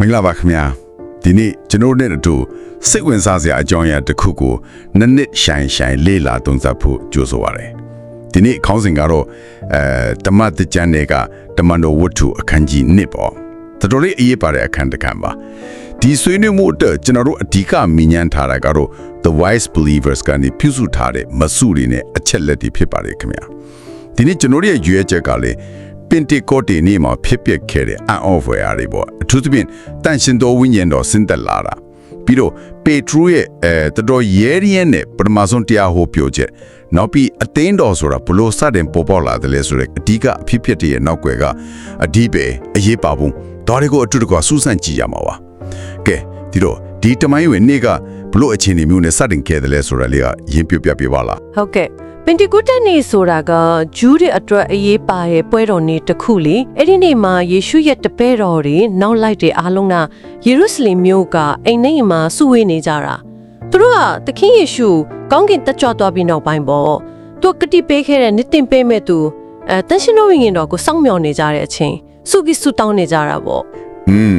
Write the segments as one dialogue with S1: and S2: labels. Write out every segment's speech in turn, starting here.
S1: မင်္ဂလာပါခင်ဗျာဒီနေ့ကျွန်တော်တို့နဲ့အတူစိတ်ဝင်စားစရာအကြောင်းအရာတစ်ခုကိုနှစ်နှစ်ရှိုင်ရှိုင်လေ့လာသုံးသပ်ဖို့ကြိုးဆိုပါရစေဒီနေ့ခေါင်းစဉ်ကတော့အဲတမတ်တကျန်တွေကတမန်တော်ဝတ္ထုအခန်းကြီး1ပေါ့တော်တော်လေးအရေးပါတဲ့အခန်းတစ်ခန်းပါဒီဆွေးနွေးမှုအတွက်ကျွန်တော်တို့အဓိကမြင်ညမ်းထားတာကတော့ the wise believers ကနေပြုစုထားတဲ့မဆုတွေနဲ့အချက်လက်တွေဖြစ်ပါတယ်ခင်ဗျာဒီနေ့ကျွန်တော်တို့ရဲ့ရွေးချက်ကလေ ပင်တေကောတေနေ့မှာဖြစ်ပျက်ခဲ့တဲ့အံ့ဩဖွယ်အားတွေပေါ့အထူးသဖြင့်တန်ရှင်တော်ဝိညာဉ်တော်ဆင်းသက်လာတာပြီးတော့ပေထရုရဲ့အဲတော်တော်ရဲရဲနဲ့ပထမဆုံးတရားဟောပြောချက်နောက်ပြီးအသင်းတော်ဆိုတာဘလို့စတင်ပေါ်ပေါက်လာတယ်လဲဆိုတော့အဓိကအဖြစ်ဖြစ်တည်းရဲ့နောက်ွယ်ကအဓိပဲအရေးပါဘူးဒါတွေကိုအတူတကွစူးစမ်းကြည့်ရမှာပါကဲဒီတော့ဒီတမိုင်းဝင်နေ့ကဘလို့အခြေအနေမျိုးနဲ့စတင်ခဲ့တယ်လဲဆိုတာလေးကရင်းပြပြပြပါလား
S2: ဟုတ်ကဲ့ ပင်တီကုတက်နေ့ဆိုတာကဂျူးတွေအတွက်အရေးပါတဲ့ပွဲတော်နေ့တစ်ခုလေအဲ့ဒီနေ့မှာယေရှုရဲ့တပည့်တော်တွေနောက်လိုက်တဲ့အားလုံးကယေရုရှလင်မြို့ကအိမ်ထဲမှာစုဝေးနေကြတာသူတို့ကသခင်ယေရှုကောင်းကင်တက်ကြွသွားပြီးနောက်ပိုင်းပေါ့သူကတိပေးခဲ့တဲ့နှစ်တင်ပေးမဲ့သူအဲတန်ရှင်တော်ဝိညာဉ်တော်ကိုစောင့်မျှော်နေကြတဲ့အချိန်စုပြီးစုတောင်းနေကြတာပေါ့
S1: อืม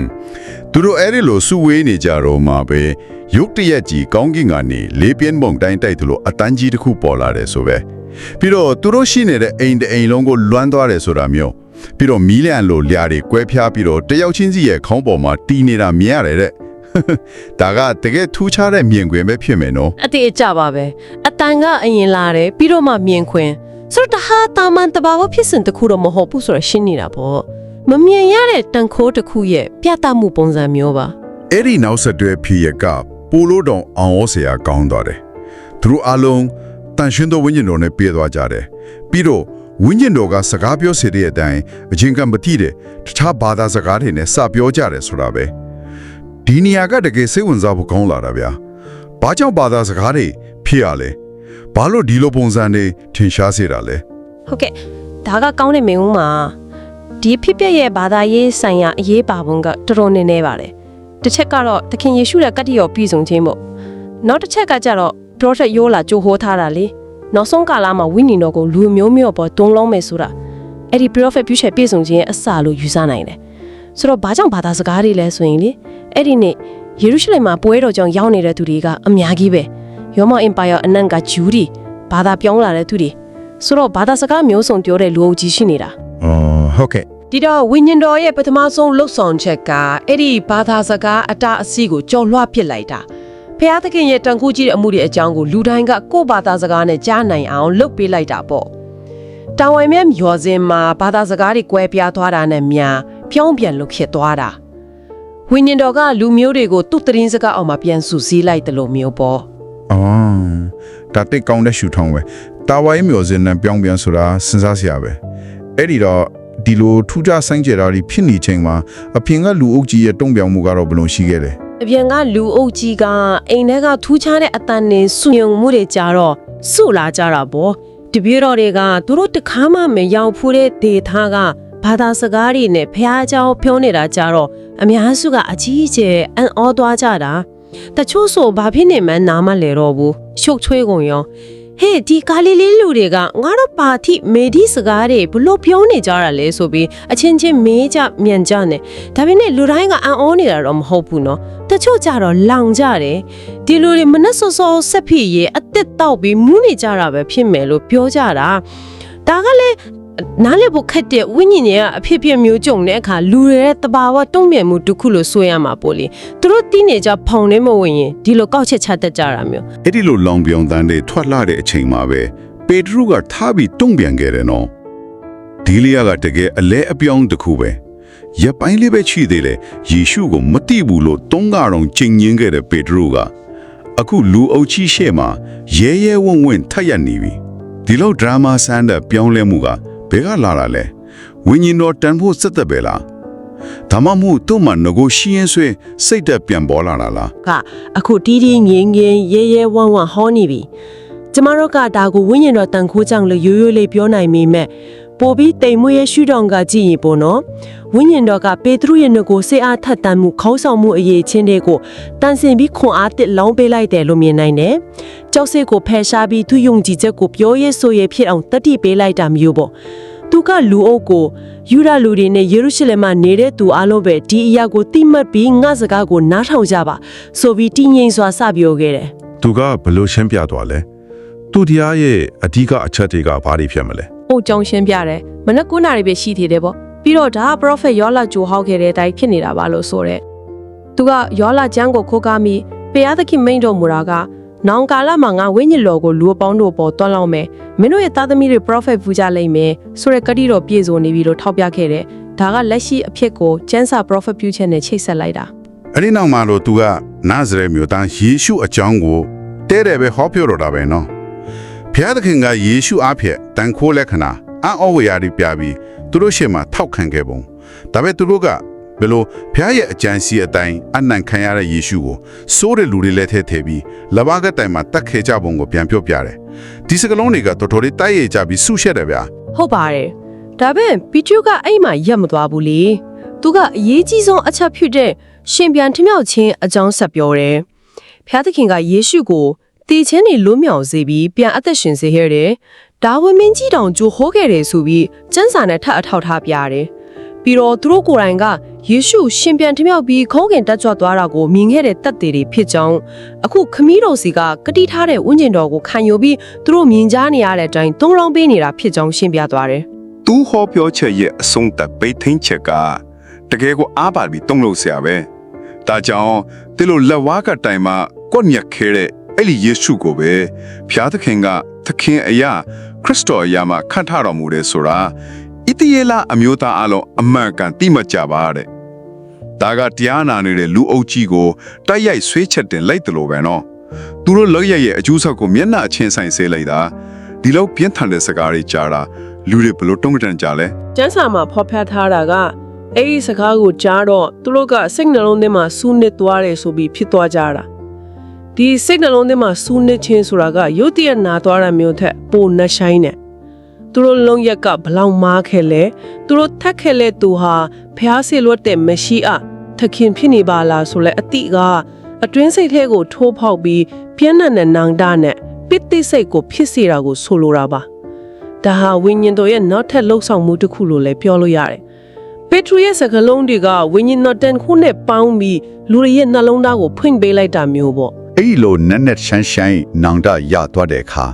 S1: သူတို့အဲ့ဒီလိုစုဝေးနေကြတော့မှပဲရုတ်တရက်ကြီးကောင်းကင်ကနေလေးပြင်းပုံတိုင်းတိုက်သလိုအတန်းကြီးတစ်ခုပေါ်လာတယ်ဆိုပဲပြီးတော့သူတို့ရှိနေတဲ့အိမ်တစ်အိမ်လုံးကိုလွမ်းသွားတယ်ဆိုတာမျိုးပြီးတော့မီးလျံလိုလျာတွေကွဲပြားပြီးတော့တယောက်ချင်းစီရဲ့ခေါင်းပေါ်မှာတီးနေတာမြင်ရတယ်တဲ့ဒါကတကယ်ထူးခြားတဲ့မြင်ကွင်းပဲဖြစ်မယ်နော်
S2: အတေအကြပါပဲအတန်ကအရင်လာတယ်ပြီးတော့မှမြင်ခွင်ဆိုတော့တဟာတာမန်တဘာဝဖြစ်စဉ်တစ်ခုတော့မဟုတ်ဘူးဆိုတော့ရှင်းနေတာပေါ့ မမြင်ရတဲ့တန်ခိုးတစ်ခုရဲ့ပြသမှုပုံစံမျိုးပါ
S1: အဲ့ဒီနောက်ဆက်တွဲဖြစ်ရကပိုလိုတောင်အောင်ဩစရာကောင်းသွားတယ်သူတို့အလုံးတန်ရှင်းသောဝိညာဉ်တော်နဲ့ပြည့်သွားကြတယ်ပြီးတော့ဝိညာဉ်တော်ကစကားပြောစေတဲ့အတိုင်းအချင်းကမတိတဲ့တခြားဘာသာစကားတွေနဲ့စပြောကြတယ်ဆိုတာပဲဒီနေရာကတကယ်စိတ်ဝင်စားဖို့ကောင်းလာတာဗျာဘာကြောင့်ဘာသာစကားတွေဖြစ်ရလဲဘာလို့ဒီလိုပုံစံတွေထင်ရှားစေတာလဲ
S2: ဟုတ်ကဲ့ဒါကကောင်းတဲ့မင်းဦးမှာ ဒီဖြစ်ပျက်ရဲ့ဘာသာရေးဆိုင်ရာအရေးပါပုံကတော်တော်နည်းနည်းပါတယ်တစ်ချက်ကတော့သခင်ယေရှုရဲ့ကတ္တိရောပြည်စုံခြင်းပေါ့နောက်တစ်ချက်ကကြတော့ project ရိုးလာကြိုဟိုးထားတာလေနောက်ဆုံးကာလမှာဝိညာဉ်တော်ကိုလူမျိုးမျိုးပေါ်တွန်းလုံးမယ်ဆိုတာအဲ့ဒီ prophet ပြုချက်ပြည်စုံခြင်းရဲ့အစလို့ယူဆနိုင်တယ်ဆိုတော့ဘာကြောင့်ဘာသာစကားတွေလဲဆိုရင်လေအဲ့ဒီနေ့ယေရုရှလင်မှာပွဲတော်ကြောင့်ရောက်နေတဲ့သူတွေကအများကြီးပဲရောမအင်ပါယာအနန့်ကဂျူးတွေဘာသာပြောင်းလာတဲ့သူတွေဆိုတော့ဘာသာစကားမျိုးစုံပြောတဲ့လူအုပ်ကြီးရှိနေတာ
S1: အော် ဟုတ်ကဲ့
S3: ဒီတော့ဝိညာဉ်တော်ရဲ့ပထမဆုံးလှုပ်ဆောင်ချက်ကအဲ့ဒီဘာသာစကားအတားအဆီးကိုကြော်လွှတ်ပစ်လိုက်တာဖျားသခင်ရဲ့တန်ခိုးကြီးတဲ့အမှုတွေအကြောင်းကိုလူတိုင်းကကိုယ့်ဘာသာစကားနဲ့ကြားနိုင်အောင်လုပ်ပေးလိုက်တာပေါ့တောင်ဝိုင်မြမျော်စင်မှာဘာသာစကားတွေကွဲပြားသွားတာနဲ့များပြောင်းပြန်လို့ဖြစ်သွားတာဝိညာဉ်တော်ကလူမျိုးတွေကိုသူ့တရင်စကားအောင်မှာပြန်စုစည်းလိုက်တယ်လို့မျိုးပေါ့
S1: အော်ဒါတိတ်ကောင်းတဲ့ရှူထောင်းပဲတာဝိုင်းမျိုးစင်နဲ့ပြောင်းပြန်ဆိုတာစဉ်းစားစရာပဲအဲ့ဒီတော့ ဒီလိုထူးခြားဆိုင်ကြတာတွေဖြစ်နေချိန်မှာအပြင်ကလူအုပ်ကြီးရဲ့တုံ့ပြန်မှုကတော့ဘယ်လိုရှိခဲ့လဲ
S2: အပြင်ကလူအုပ်ကြီးကအိမ်ထဲကထူးခြားတဲ့အတန်နဲ့စုယုံမှုတွေကြတော့စုလာကြတာပေါ့တပည့်တော်တွေကသူတို့တခါမှမရောက်ဖူးတဲ့ဒေသကဘာသာစကားတွေနဲ့ဖះเจ้าပြောနေတာကြတော့အများစုကအကြီးအကျယ်အံ့ဩသွားကြတာတချို့ဆိုဘာဖြစ်နေမှန်းနားမလဲတော့ဘူးရှုပ်ချွေးကုန်ရော ဟေးဒီကာလီလေးလူတွေကငါတို့ပါတိမေဒီစကားတွေဘလို့ပြောနေကြတာလဲဆိုပြီးအချင်းချင်းမေးကြမြန်ကြနေဒါပေမဲ့လူတိုင်းကအံ့ဩနေတာတော့မဟုတ်ဘူးနော်တချို့ကြတော့လောင်ကြတယ်ဒီလူတွေမနှက်စောစောဆက်ဖြစ်ရေးအသက်တောက်ပြီးမူးနေကြတာပဲဖြစ်မယ်လို့ပြောကြတာဒါကလည်း နားလည်ဖို့ခက်တဲ့ဝိညာဉ်ရဲ့အဖြစ်ဖြစ်မျိုးကြုံတဲ့အခါလူတွေရဲ့တဘာဝတုံ့ပြန်မှုတစ်ခုလို့ဆိုရမှာပေါ့လေသူတို့တီးနေကြဖောင်နေမဝင်ရင်ဒီလိုကောက်ချက်ချတတ်ကြတာမျိုး
S1: အဲ့ဒီလိုလောင်ပြောင်တန်းတွေထွက်လာတဲ့အချိန်မှာပဲပေတရုကထားပြီးတုံ့ပြန်ခဲ့တယ်နော်ဒီလျာကတကယ်အလဲအပြောင်းတစ်ခုပဲရပိုင်းလေးပဲချီသေးတယ်ယေရှုကိုမတိဘူးလို့သုံးကတော့ချိန်ညင်းခဲ့တဲ့ပေတရုကအခုလူအုပ်ကြီးရှေ့မှာရဲရဲဝံ့ဝံ့ထက်ရနေပြီဒီလိုဒရာမာဆန်တဲ့ပြောင်းလဲမှုက ဘယ်ကလာတာလဲဝိညာဉ်တော်တန်ဖို့စက်သက်ပဲလားဒါမှမဟုတ်သူ့မှာငကိုရှင်းရင်ဆွေစိတ်သက်ပြန်ပေါ်လာတာလား
S2: ကအခုတီးတီးငင်းငင်းရဲရဲဝမ်းဝမ်းဟောနေပြီကျမတို့ကဒါကိုဝိညာဉ်တော်တန်ခိုးကြောင့်လို့ရိုးရိုးလေးပြောနိုင်မိမဲ့ ပိုပြီးတိမ်မွေးရဲ့ရှုထောင့်ကကြည့်ရင်ပေါ့နော်ဝိညာဉ်တော်ကပေတရုရဲ့နှုတ်ကိုစေအားထက်တန်မှုခေါင်းဆောင်မှုအရေးချင်းတွေကိုတန်ဆင်ပြီးခွန်အားတစ်လောင်းပေးလိုက်တယ်လို့မြင်နိုင်တယ်ကြောက်စိတ်ကိုဖယ်ရှားပြီးသူယုံကြည်ချက်ကိုပြောရဲဆိုရဲဖြစ်အောင်တတိပေးလိုက်တာမျိုးပေါ့သူကလူအုပ်ကိုယူဒလူတွေနဲ့ယေရုရှလင်မှာနေတဲ့သူအလုံးပဲဒီအရာကိုတိမှတ်ပြီးငါစကားကိုနားထောင်ကြပါဆိုပြီးတည်ငြိမ်စွာစပြောခဲ့တယ်
S4: သူကဘယ်လို့ရှင်းပြသွားလဲသူတရားရဲ့အဓိကအချက်တွေကဘာတွေဖြစ်မလဲ။
S5: ဟုတ်ကြောင်းရှင်းပြတယ်။မနက်9နာရီပဲရှိသေးတယ်ပေါ့။ပြီးတော့ဒါက prophet ယောလာဂျိုဟောက်ခဲ့တဲ့အတိုင်းဖြစ်နေတာပါလို့ဆိုတဲ့။သူကယောလာကျမ်းကိုခိုးကားပြီးပေရသခင်မိန်တော်မူတာကနောင်ကာလမှာငါဝိညာဉ်တော်ကိုလူအပေါင်းတို့ပေါ်တွန်းလောက်မယ်။မင်းတို့ရဲ့သားသမီးတွေ prophet ပူကြလိမ့်မယ်ဆိုတဲ့ကတိတော်ပြည့်စုံနေပြီလို့ထောက်ပြခဲ့တယ်။ဒါကလက်ရှိအဖြစ်ကိုကျမ်းစာ prophet ပြုချက်နဲ့ချိတ်ဆက်လိုက်တာ။
S1: အဲ့ဒီနောက်မှာတော့သူကနာဇရက်မြို့သားယေရှုအကြောင်းကိုတဲတယ်ပဲဟောပြောတော့တာပဲနော် ဘုရားသခင်ကယေရှုအားဖြင့်တန်ခိုးလက္ခဏာအံ့ဩဝေရာတွေပြပြီးသူတို့ရှေ့မှာထောက်ခံခဲ့ပုံဒါပေမဲ့သူတို့ကဘယ်လိုဘုရားရဲ့အကြံစီအတိုင်းအနံ့ခံရတဲ့ယေရှုကိုစိုးတဲ့လူတွေလက်ထဲထည့်ပြီးလဘာကတိုင်မှာတတ်ခဲကြပုံကိုပြန်ပြောပြတယ်ဒီစကလုံးတွေကတော်တော်လေးတိုက်ရိုက်ကြပြီးဆုရှက်တယ်ဗျာ
S5: ဟုတ်ပါတယ်ဒါပေမဲ့ပီကျူကအဲ့မှာရက်မသွားဘူးလေသူကအရေးကြီးဆုံးအချက်ဖြစ်တဲ့ရှင်ပြန်ထမြောက်ခြင်းအကြောင်းဆက်ပြောတယ်ဖျားသခင်ကယေရှုကို တည်ခြင်းနေလွတ်မြောက်စေပြီးပြန်အသက်ရှင်စေခဲ့တယ်ဒါဝိမင်းကြီးတောင်ကြိုဟိုးခဲ့တယ်ဆိုပြီးကျမ်းစာနဲ့ထပ်အထောက်ထားပြတယ်ပြီးတော့သူတို့ကိုယ်တိုင်ကယေရှုရှင်ပြန်ထမြောက်ပြီးခေါင်းကင်တက်ကြွသွားတာကိုမြင်ခဲ့တဲ့တပ်တွေတွေဖြစ်ကြောင်းအခုခမီးတော်စီကကတိထားတဲ့ဝိညာဉ်တော်ကိုခံယူပြီးသူတို့မြင်ကြားနေရတဲ့အတိုင်းသုံးလောင်းပေးနေတာဖြစ်ကြောင်းရှင်းပြသွားတယ်
S6: သူဟောပြောချက်ရဲ့အဆုံးသတ်ပိတ်သိမ်းချက်ကတကယ်ကိုအားပါပြီးတုံ့လို့ဆရာပဲဒါကြောင့်ဒီလိုလက်ဝါးကတိုင်မှာကွညက်ခဲတဲ့ အဲ့ဒီယေရှုကိုပဲဖျားသခင်ကသခင်အရာခရစ်တော်အရာမှာခန့်ထားတော်မူတယ်ဆိုတာဣတိယေလအမျိုးသားအလုံးအမှန်ကန်တိမကြပါတဲ့ဒါကတရားနာနေတဲ့လူအုပ်ကြီးကိုတိုက်ရိုက်ဆွေးချက်တင်လိုက်တယ်လို့ပဲနော်သူတို့လောက်ရရဲ့အကျိုးဆောက်ကိုမျက်နှာအချင်းဆိုင်ဆေးလိုက်တာဒီလောက်ပြင်းထန်တဲ့စကားတွေကြားတာလူတွေဘလို့တုံ့ပြန်ကြလဲ
S2: ကျမ်းစာမှာဖော်ပြထားတာကအဲ့ဒီစကားကိုကြားတော့သူတို့ကစိတ်နှလုံးထဲမှာစူးနစ်သွားတယ်ဆိုပြီးဖြစ်သွားကြတာ ဒီစိတ်နှလုံးထဲမှာစူးနစ်ခြင်းဆိုတာကရုတ်တရက်နာသွားတာမျိုးထက်ပိုနှဆိုင်တယ်သူတို့လုံးရက်ကဘလောက်မားခဲလဲသူတို့ထက်ခဲလဲသူဟာဖျားဆီလွတ်တဲ့မရှိအသခင်ဖြစ်နေပါလားဆိုလဲအတိကအတွင်းစိတ်ထဲကိုထိုးဖောက်ပြီးပြင်းထန်တဲ့နောင်တနဲ့ပိတိစိတ်ကိုဖြစ်စေတာကိုဆိုလိုတာပါဒါဟာဝိညာဉ်တော်ရဲ့နောက်ထပ်လှုပ်ဆောင်မှုတစ်ခုလို့လည်းပြောလို့ရတယ်။ပေထရုရဲ့စကားလုံးတွေကဝိညာဉ်တော်တန်ခုနဲ့ပေါင်းပြီးလူတွေရဲ့နှလုံးသားကိုဖွင့်ပေးလိုက်တာမျိုးပေါ့
S1: အဲ့ဒီလိုနက်နက်ရှမ်းရှိုင်းနောင်တရသွားတဲ့အခါ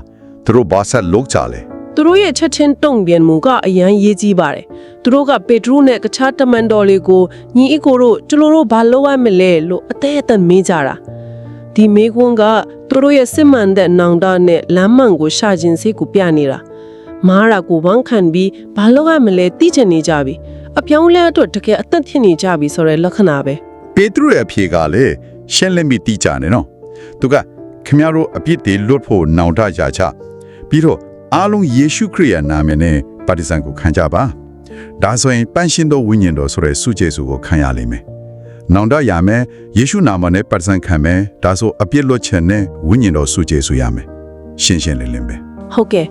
S1: သူတို့ဘာဆက်လုပ်ကြလဲ။
S2: သူတို့ရဲ့ချက်ချင်းတုံ့ပြန်မှုကအရန်ရေးကြီးပါတယ်။သူတို့ကပေထရုနဲ့ကခြားတမန်တော်လေးကိုညီအစ်ကိုတို့ကျလိုတို့ဘာလုပ်ရမလဲလို့အသေးအသက်မေးကြတာ။ဒီမေကွန်းကသူတို့ရဲ့စစ်မှန်တဲ့နောင်တနဲ့လမ်းမှန်ကိုရှာခြင်းစိတ်ကိုပြနေတာ။မားရာကိုဝန်ခံပြီးဘာလုပ်ရမလဲသိချင်နေကြပြီ။အပြောင်းလဲအတွက်တကယ်အသက်ဖြစ်နေကြပြီဆိုတဲ့လက္ခဏာပဲ
S1: ပေတရုရဲ့အဖြေကလည်းရှင်းလင်းပြီးတိကျနေနော် သူကခမရတို့အပြစ်တွေလွတ်ဖို့နောင်တကြချပြီးတော့အားလုံးယေရှုခရစ်ရဲ့နာမည်နဲ့ပါတိဇန်ကိုခံကြပါဒါဆိုရင်ပန်းရှင်တော်ဝိညာဉ်တော်ဆိုတဲ့စုကျေစုကိုခံရလိမ့်မယ်နောင်တရမယ်ယေရှုနာမနဲ့ပါတိဇန်ခံမယ်ဒါဆိုအပြစ်လွတ်ခြင်းနဲ့ဝိညာဉ်တော်စုကျေစုရမယ်ရှင်းရှင်းလင်းလင်းပဲ
S2: ဟုတ်ကဲ့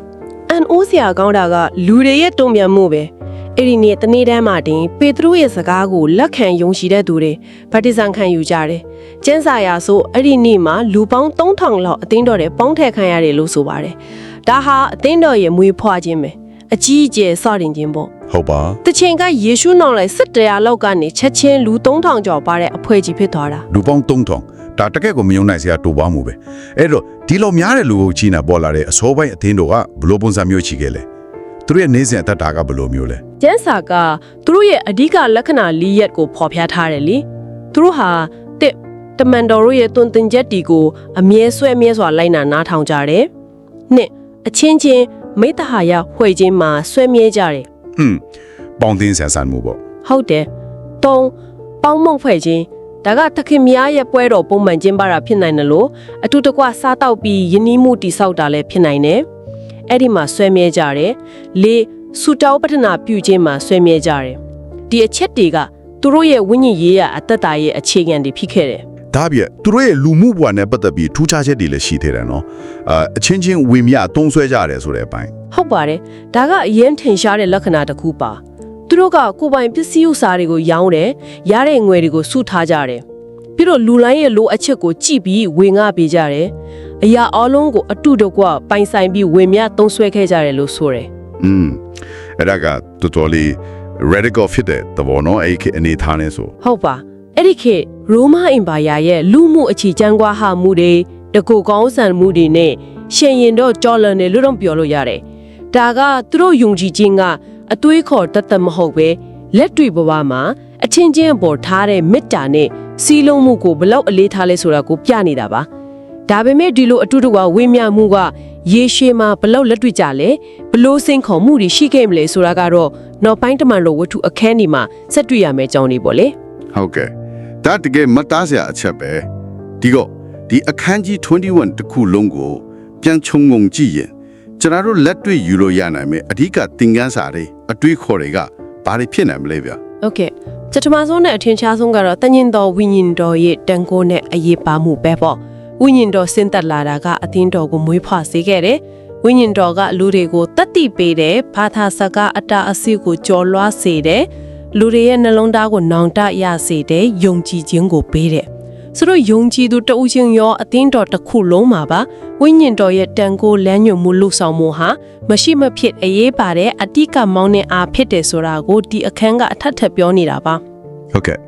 S2: အန်အိုးစရာကောင်းတာကလူတွေရဲ့တုံ့ပြန်မှုပဲအဲ့ဒီနေ့တနေ့တန်းမှာတင်ပေတရုရဲ့စကားကိုလက်ခံယုံကြည်တဲ့သူတွေဗတ္တိဇံခံယူကြတယ် ကျန်းစာရာဆိုအဲ့ဒီနေ့မှာလူပေါင်း3000လောက်အသင်းတော်တွေပေါင်းထည့်ခံရတယ်လို့ဆိုပါတယ်ဒါဟာအသင်းတော်ရဲ့မွေးဖွားခြင်းပဲအကြီးအကျယ်စတင်ခြင်းပေါ့
S1: ဟုတ်ပါ
S2: တချင်ကယေရှုနောက်လိုက်စစ်တရားလောက်ကနေချက်ချင်းလူ3000ကျော်ပါတဲ့အဖွဲ့ကြီးဖြစ်သွားတာ
S1: လူပေါင်း3000ဒါတကယ့်ကိုမယုံနိုင်စရာတူပါမှုပဲအဲ့တော့ဒီလိုများတဲ့လူကိုကြီးနာပေါ်လာတဲ့အစောပိုင်းအသင်းတော်ကဘယ်လိုပုံစံမျိုးရှိခဲ့လဲသူတို့ရဲ့နေစဉ်အသက်တာကဘယ်လိုမျိုးလဲ
S2: ကျန်းစာကသူတို့ရဲ့အဓိကလက္ခဏာလေးရက်ကိုဖော်ပြထားတယ်လေသူတို့ဟာ တစ်တမန်တော်တို့ရဲ့တွင်တင်ချက်တီကိုအမြဲဆွဲမြဲစွာလိုက်နာနားထောင်ကြတယ်နှစ်အချင်းချင်းမိတ္တဟာယဝှေ့ချင်းမှာဆွဲမြဲကြတယ်
S1: ဟွန်းပေါင်းသင်းဆန်ဆန်မှုပေါ့
S2: ဟုတ်တယ်သုံးပေါင်းမုံဖွဲ့ချင်းဒါကသခင်မယားရဲ့ပွဲတော်ပုံမှန်ကျင်းပတာဖြစ်နိုင်တယ်လို့အတူတကွစားတောက်ပြီးယဉ်နီးမှုတိဆောက်တာလည်းဖြစ်နိုင်တယ်အဲ့ဒီမှာဆွဲမြဲကြတယ်လေးဆူတောင်းပတနာပြုခြင်းမှာဆွဲမြဲကြတယ်ဒီအချက်တွေကသူတို့ရဲ့ဝိညာဉ်ရေးရအသက်တာရဲ့အခြေခံတွေဖြစ်ခဲ့တယ်
S1: ဒါပြည့်သူတို့ရဲ့လူမှုဘဝနဲ့ပတ်သက်ပြီးထူးခြားချက်တွေလည်းရှိသေးတယ်နော်အာအချင်းချင်းဝေမြတုံးဆွဲကြရတယ်ဆိုတဲ့အပိုင်း
S2: ဟုတ်ပါတယ်ဒါကအရင်ထင်ရှားတဲ့လက္ခဏာတစ်ခုပါသူတို့ကကိုယ်ပိုင်ပစ္စည်းဥစ္စာတွေကိုရောင်းတယ်ရတဲ့ငွေတွေကိုစုထားကြတယ်ပြီးတော့လူလိုင်းရဲ့လိုအပ်ချက်ကိုကြည့်ပြီးဝေငှပေးကြတယ်အရာအလုံးကိုအတုတကွပိုင်ဆိုင်ပြီးဝေမျှသုံးဆွဲခဲ့ကြတယ်လို့ဆိုတယ်
S1: อืมအဲ့ဒါကတော်တော်လေး radical ဖြစ်တဲ့သဘောနော်အဲ့ဒီခေတ်အနေထားနဲ့ဆို
S2: ဟုတ်ပါ အဲ့ဒီခေတ်ရိုးမအင်ပါယာရဲ့လူမှုအခြေချမ်းကွာဟာမှုတွေတကူကောင်းဆန်မှုတွေနဲ့ရှင်ရင်တော့ကြော်လန်တယ်လို့တော့ပြောလို့ရတယ်ဒါကသူတို့ယုံကြည်ခြင်းကအသွေးခေါ်တတ်တမဟုတ်ပဲလက်တွေ့ဘဝမှာအချင်းချင်းအပေါ်ထားတဲ့မေတ္တာနဲ့စီးလုံးမှုကိုဘလောက်အလေးထားလဲဆိုတာကိုပြနေတာပါဒါပေမဲ့ဒီလိုအတူတူကဝေမျှမှုကရေရှည်မှာဘလောက်လက်တွေ့ကြလဲဘလို့စင်ခေါ်မှုတွေရှိခဲ့မလဲဆိုတာကတော့နောက်ပိုင်းတမန်လိုဝတ္ထုအခန်းဒီမှာဆက်တွေ့ရမယ့်အကြောင်းလေးပေါ့လေ
S1: ဟုတ်ကဲ့ ဒါတကယ်မတားစရာအချက်ပဲဒီတော့ဒီအခန်းကြီး21တစ်ခုလုံးကိုပြန်ခြုံငုံကြည့်ရင်ကျွန်တော်တို့လက်တွေ့ယူလို့ရနိုင်မယ်အဓိကသင်ခန်းစာတွေအတွေးခေါ်တွေကဘာတွေဖြစ်နိုင်မလဲဗျ။
S2: ဟုတ်ကဲ့ပထမဆုံးနဲ့အထင်ရှားဆုံးကတော့တညင်တော်ဝိညာဉ်တော်ရဲ့တန်ခိုးနဲ့အရေးပါမှုပဲပေါ့။ဝိညာဉ်တော်ဆင်းသက်လာတာကအသင်းတော်ကိုမွေးဖွားစေခဲ့တယ်။ဝိညာဉ်တော်ကလူတွေကိုတတ်သိပေးတယ်၊ဘာသာစကားအတာအစီကိုကျော်လွှားစေတယ်။ လူတွေရဲ့နှလုံးသားကိုနောင်တရစေတယ်ယုံကြည်ခြင်းကိုပေးတယ်ဆိုတော့ယုံကြည်သူတဦးချင်းရောအသင်းတော်တစ်ခုလုံးမှာပါဝိညာဉ်တော်ရဲ့တန်ခိုးလမ်းညွှန်မှုလှုပ်ဆောင်မှုဟာမရှိမဖြစ်အရေးပါတဲ့အတိကမောင်းနဲ့အားဖြစ်တယ်ဆိုတာကိုဒီအခန်းကအထက်ထပ်ပြောနေတာပါ
S1: ဟုတ်ကဲ့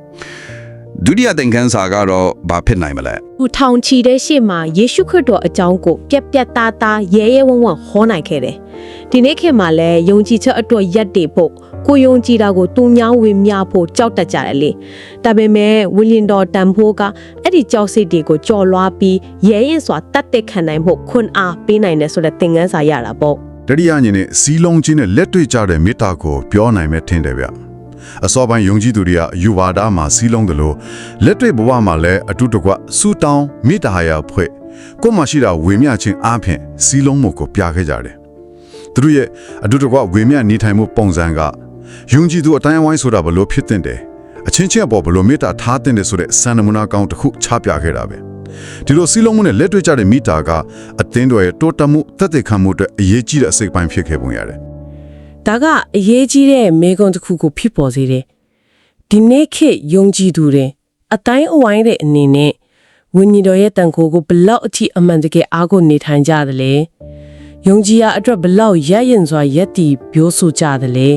S1: ဒုတိယသင်ခန်းစာကတော့ဘာဖြစ်နိုင်မလဲ
S5: သူထောင်ချီတဲ့ရှေ့မှာယေရှုခရစ်တော်အကြောင်းကိုပြက်ပြက်သားသားရဲရဲဝံ့ဝံ့ဟောနိုင်ခဲ့တယ်။ဒီနေ့ခေတ်မှာလည်းယုံကြည်ချက်အတွက်ရက်တည်ဖို့ ကိုယုံကြည်တာကိုတူများဝင်မြဖို့ကြောက်တတ်ကြတယ်လေ။ဒါပေမဲ့ဝီလင်တော်တန်ဖိုးကအဲ့ဒီကြောက်စိတ်တွေကိုကြော်လွှားပြီးရဲရင်စွာတတ်တဲ့ခံနိုင်ဖို့ခွန်အားပေးနိုင်တယ်ဆိုတဲ့သင်ခန်းစာရတာပေါ့။
S4: တတိယညနေစီးလုံးချင်းနဲ့လက်တွေ့ကြတဲ့မေတ္တာကိုပြောနိုင်မဲ့ထင်တယ်ဗျအစောပိုင်းယုံကြည်သူတွေကယူဝါဒမှာစီးလုံးတယ်လို့လက်တွေ့ဘဝမှာလည်းအတူတကွစူတောင်းမေတ္တာရာဖွဲ့ကိုယ်မှရှိတာဝေမျှခြင်းအပြင်စီးလုံးမှုကိုပြခဲ့ကြတယ်သူတို့ရဲ့အတူတကွဝေမျှနေထိုင်မှုပုံစံက ယုံကြည်သူအတိုင်းအဝိုင်းဆိုတာဘလို့ဖြစ်တဲ့တယ်အချင်းချင်းအပေါ်ဘလို့မေတ္တာထားတဲ့တယ်ဆိုတဲ့စံနမူနာကောင်းတစ်ခုချပြခဲ့တာပဲဒီလိုစီးလုံးမှုနဲ့လက်တွေ့ကြတဲ့မိတာကအသင်းတော်ရဲ့တိုးတက်မှုတက်တဲ့ခံမှုအတွက်အရေးကြီးတဲ့အစိတ်ပိုင်းဖြစ်ခဲ့ပုံရတယ်
S2: ဒါကအရေးကြီးတဲ့မေကွန်တစ်ခုကိုဖြစ်ပေါ်စေတယ်ဒီနေ့ခေတ်ယုံကြည်သူတွေအတိုင်းအဝိုင်းတဲ့အနေနဲ့ဝိညာဉ်တော်ရဲ့တန်ခိုးကိုဘလောက်အထိအမှန်တကယ်အားကိုနေထိုင်ကြသလဲယုံကြည်ရအတွက်ဘလောက်ရရင်စွာယက်တီပြောဆိုကြသလဲ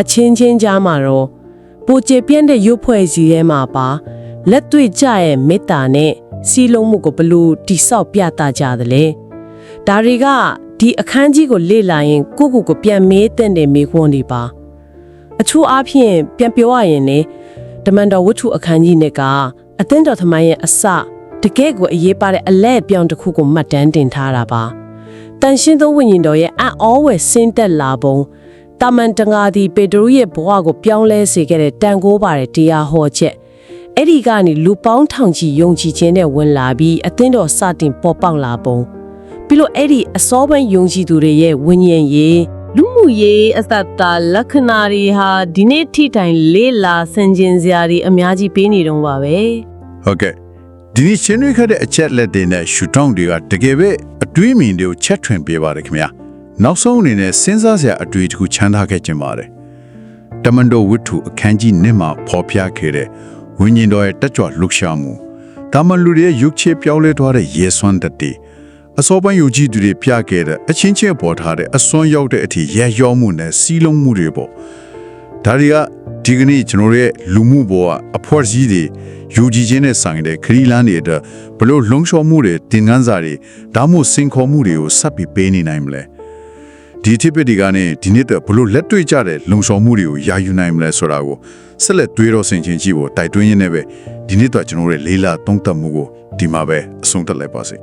S2: အချင်းချင်းကြားမှာတော့ပိုကျေပြန့်တဲ့ရုပ်ဖွဲ့စီထဲမှာပါလက်တွေ့ကြရဲ့မေတ္တာနဲ့စီလုံးမှုကိုဘလို့တိဆောက်ပြသကြသလဲဒါတွေကဒီအခန်းကြီးကိုလေ့လာရင်ကိုယ့်ကိုယ်ကိုပြန်မေးတဲ့နေမေးခွန်းတွေပါအထူးအားဖြင့်ပြန်ပြောရရင်လေတမန်တော်ဝတ္ထုအခန်းကြီးနဲ့ကအသင်းတော်သမိုင်းရဲ့အစတကယ့်ကိုအရေးပါတဲ့အလဲအပြောင်းတစ်ခုကိုမှတ်တမ်းတင်ထားတာပါတန်ရှင်းသောဝိညာဉ်တော်ရဲ့အံ့ဩဝယ်ဆင်းသက်လာပုံ တာမန်တငါဒီပေတရုရဲ့ဘဝကိုပြောင်းလဲစေခဲ့တဲ့တန်ခိုးပါတဲ့တရားဟောချက်အဲ့ဒီကနေလူပေါင်းထောင်ချီယုံကြည်ခြင်းနဲ့ဝင်လာပြီးအသင်းတော်စတင်ပေါ်ပေါက်လာပုံပြီးလို့အဲ့ဒီအစောပိုင်းယုံကြည်သူတွေရဲ့ဝိညာဉ်ရေးလူမှုရေးအသက်တာလက္ခဏာတွေဟာဒီနေ့ထိတိုင်လေးလာဆင်ခြင်စရာတွေအများကြီးပေးနေတော့ပါပဲ
S6: ဟုတ်ကဲ့ဒီနေ့ရှင်းရခဲ့တဲ့အချက်လက်တွေနဲ့ရှူတောင်းတွေကတကယ်ပဲအတွေးမြင်တွေကိုချက်ထွင်ပေးပါတယ်ခင်ဗျာ နောက်ဆုံးအနေနဲ့စဉ်းစားစရာအတွေ့အကြုံချမ်းသာခဲ့ခြင်းပါတယ်တမန်တော်ဝတ္ထုအခန်းကြီး1မှာဖော်ပြခဲ့တဲ့ဝိညာဉ်တော်ရဲ့တက်ကြွလှုပ်ရှားမှုတာမန်လူတွေရဲ့ရုပ်ချေပြောင်းလဲသွားတဲ့ရေစွမ်းတတ်တွေအစောပိုင်းယုံကြည်သူတွေပြခဲ့တဲ့အချင်းချင်းပေါ်ထားတဲ့အစွမ်းရောက်တဲ့အထိရဲရောမှုနဲ့စီးလုံးမှုတွေပေါ့ဒါတွေကဒီကနေ့ကျွန်တော်တို့ရဲ့လူမှုဘဝအဖွက်ကြီးတွေယူကြည်ခြင်းနဲ့ဆိုင်တဲ့ခရီးလမ်းတွေအတွက်ဘလို့လုံလျှော်မှုတွေတင်ကန်းစာတွေဒါမှမဟုတ်စင်ခေါ်မှုတွေကိုဆက်ပြီးပေးနေနိုင်မလဲ ဒီတစ်ပစ်ဒီကနေဒီနေ့တော့ဘလို့လက်တွေ့ကြတဲ့လုံလျှော်မှုတွေကိုယာယူနိုင်မလဲဆိုတာကိုဆက်လက်တွေးတော့ဆင်ခြင်ကြည့်ဖို့တိုက်တွန်းရင်းနဲ့ပဲဒီနေ့တော့ကျွန်တော်တို့ရဲ့လေးလာသုံးသပ်မှုကိုဒီမှာပဲအဆုံးသတ်လိုက်ပါစေ